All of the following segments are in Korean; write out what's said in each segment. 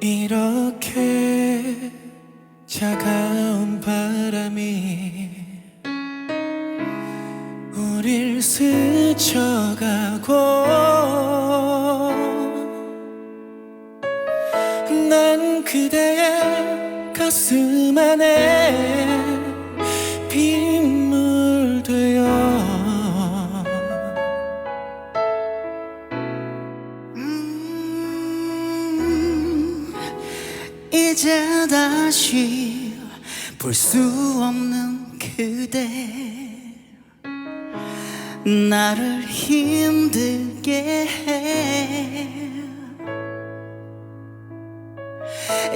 이렇게 차가운 바람이 우릴 스쳐가고 난 그대의 가슴 안에 이제 다시 볼 수 없는 그대. 나를 힘들게 해.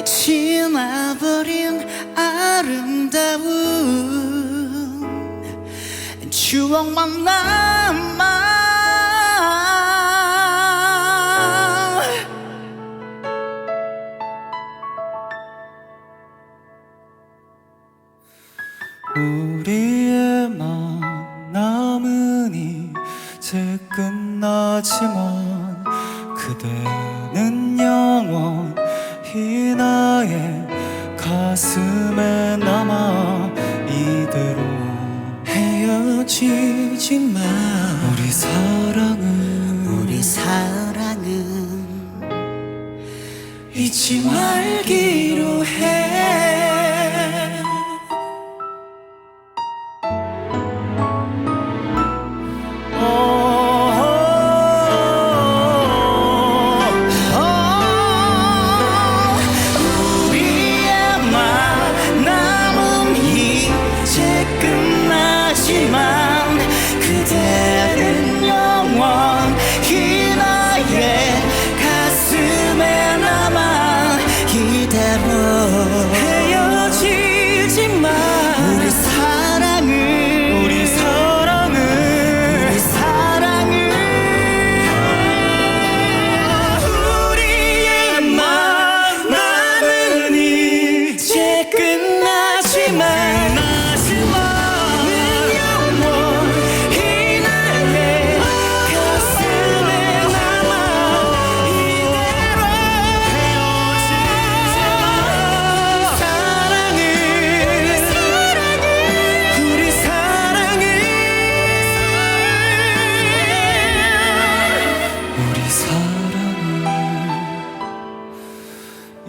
지나버린 아름다운 추억만 남 우리의 만남은 이제 끝나지만 그대는 영원히 나의 가슴에 남아 이대로 헤어지지 마. 우리 사랑은 우리 사랑은 잊지 말기로 해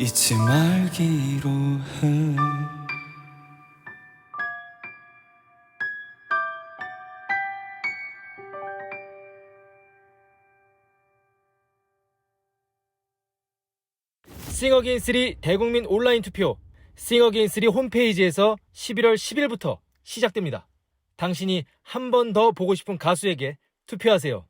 잊지 말기로 해 싱어게인 3 대국민 온라인 투표 싱어게인 3 홈페이지에서 11월 10일부터 시작됩니다. 당신이 한 번 더 보고 싶은 가수에게 투표하세요.